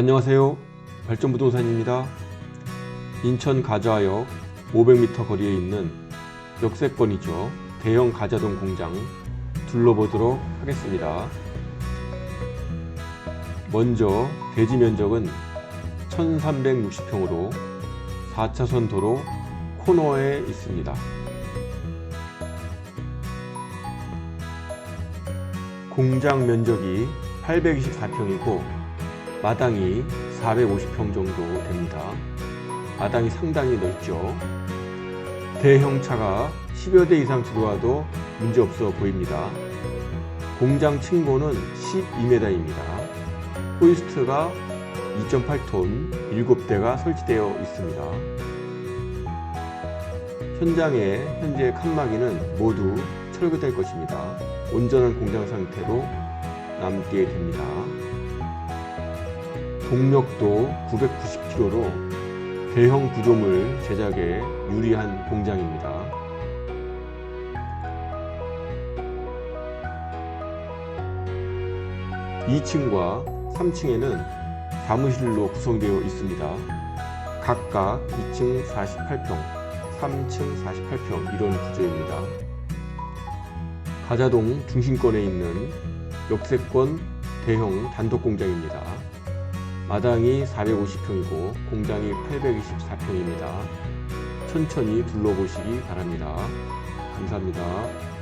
안녕하세요. 발전부동산입니다. 인천 가좌역 500m 거리에 있는 역세권이죠. 대형 가자동 공장 둘러보도록 하겠습니다. 먼저 대지 면적은 1360평으로 4차선 도로 코너에 있습니다. 공장 면적이 824평이고 마당이 450평 정도 됩니다. 마당이 상당히 넓죠. 대형 차가 10여 대 이상 들어와도 문제없어 보입니다. 공장 층고는 12m입니다. 호이스트가 2.8톤 7대가 설치되어 있습니다. 현장에 현재 칸막이는 모두 철거될 것입니다. 온전한 공장 상태로 남게 됩니다. 동력도 990km로 대형 구조물 제작에 유리한 공장입니다. 2층과 3층에는 사무실로 구성되어 있습니다. 각각 2층 48평, 3층 48평 이런 구조입니다. 가자동 중심권에 있는 역세권 대형 단독 공장입니다. 마당이 450평이고 공장이 824평입니다. 천천히 둘러보시기 바랍니다. 감사합니다.